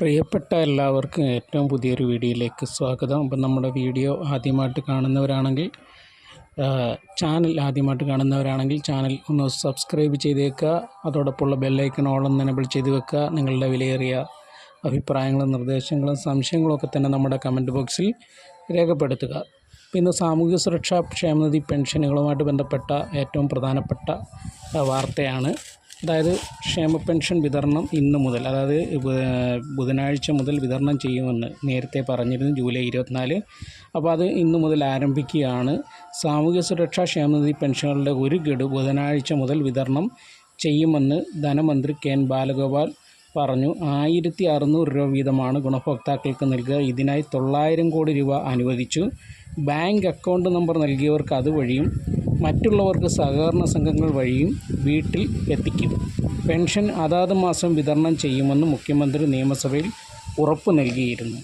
പ്രിയപ്പെട്ട എല്ലാവർക്കും ഏറ്റവും പുതിയൊരു വീഡിയോയിലേക്ക് സ്വാഗതം. അപ്പം നമ്മുടെ വീഡിയോ ആദ്യമായിട്ട് കാണുന്നവരാണെങ്കിൽ ചാനൽ ആദ്യമായിട്ട് കാണുന്നവരാണെങ്കിൽ ചാനൽ ഒന്ന് സബ്സ്ക്രൈബ് ചെയ്തേക്കുക അതോടൊപ്പമുള്ള ബെല്ലൈക്കൺ ഓളം എനബിൾ ചെയ്ത് വെക്കുക നിങ്ങളുടെ വിലയേറിയ അഭിപ്രായങ്ങളും നിർദ്ദേശങ്ങളും സംശയങ്ങളും ഒക്കെ തന്നെ നമ്മുടെ കമന്റ് ബോക്സിൽ രേഖപ്പെടുത്തുക. പിന്നെ സാമൂഹ്യ സുരക്ഷാ ക്ഷേമനിധി പെൻഷനുകളുമായിട്ട് ബന്ധപ്പെട്ട ഏറ്റവും പ്രധാനപ്പെട്ട വാർത്തയാണ് അതായത് ക്ഷേമ പെൻഷൻ വിതരണം ഇന്ന് മുതൽ അതായത് ബുധനാഴ്ച മുതൽ വിതരണം ചെയ്യുമെന്ന് നേരത്തെ പറഞ്ഞിരുന്നു ജൂലൈ ഇരുപത്തിനാല്. അപ്പോൾ അത് ഇന്ന് മുതൽ ആരംഭിക്കുകയാണ്. സാമൂഹ്യ സുരക്ഷാ ക്ഷേമനിധി പെൻഷനുകളുടെ ഒരു ഗഡു ബുധനാഴ്ച മുതൽ വിതരണം ചെയ്യുമെന്ന് ധനമന്ത്രി കെ എൻ ബാലഗോപാൽ പറഞ്ഞു. ആയിരത്തി അറുന്നൂറ് രൂപ വീതമാണ് ഗുണഭോക്താക്കൾക്ക് നൽകുക. ഇതിനായി തൊള്ളായിരം കോടി രൂപ അനുവദിച്ചു. ബാങ്ക് അക്കൗണ്ട് നമ്പർ നൽകിയവർക്ക് അതുവഴിയും മറ്റുള്ളവർക്ക് സഹകരണ സംഘങ്ങൾ വഴിയും വീട്ടിൽ എത്തിക്കും. പെൻഷൻ അതാത് മാസം വിതരണം ചെയ്യുമെന്ന് മുഖ്യമന്ത്രി നിയമസഭയിൽ ഉറപ്പ് നൽകിയിരുന്നു.